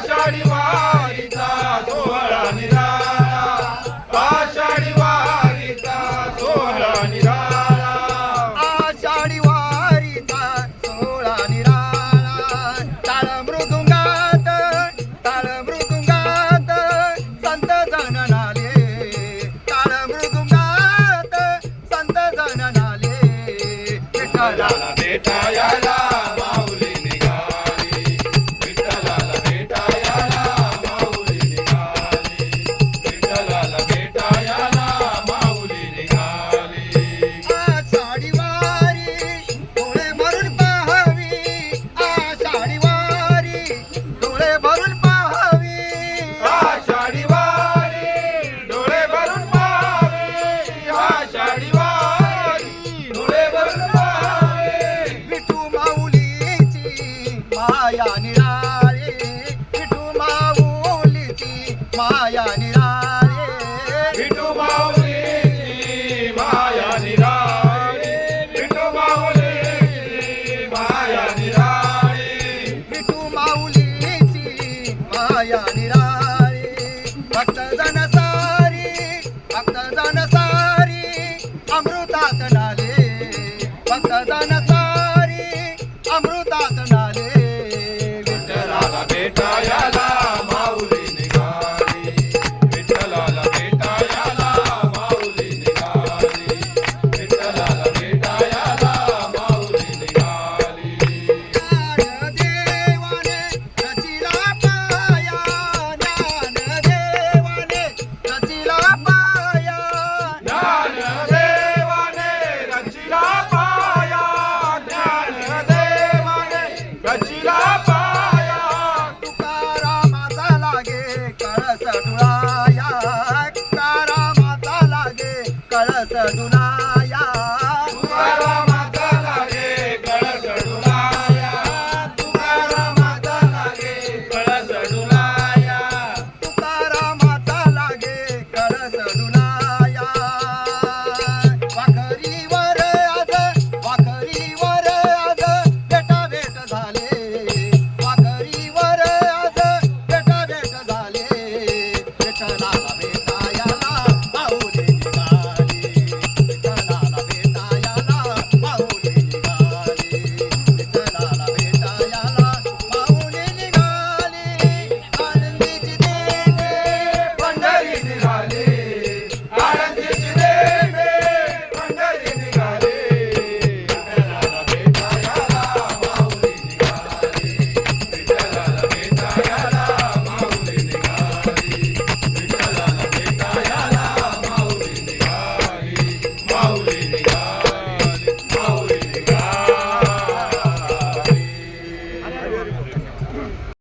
आषाढी वारीचा सोहळा निराळा. आषाढी वारीचा सोहळा निराळा. आषाढी संत माया निराळे विठू माऊलीची माया निराळे विठू माऊलीची माया निराळे विठू माऊलीची माया निराळे सारी भक्त जन सारी अमृतात नाले. भक्त जन सारी अमृतात नाले. विठ्ठलाला बेटा Honduras.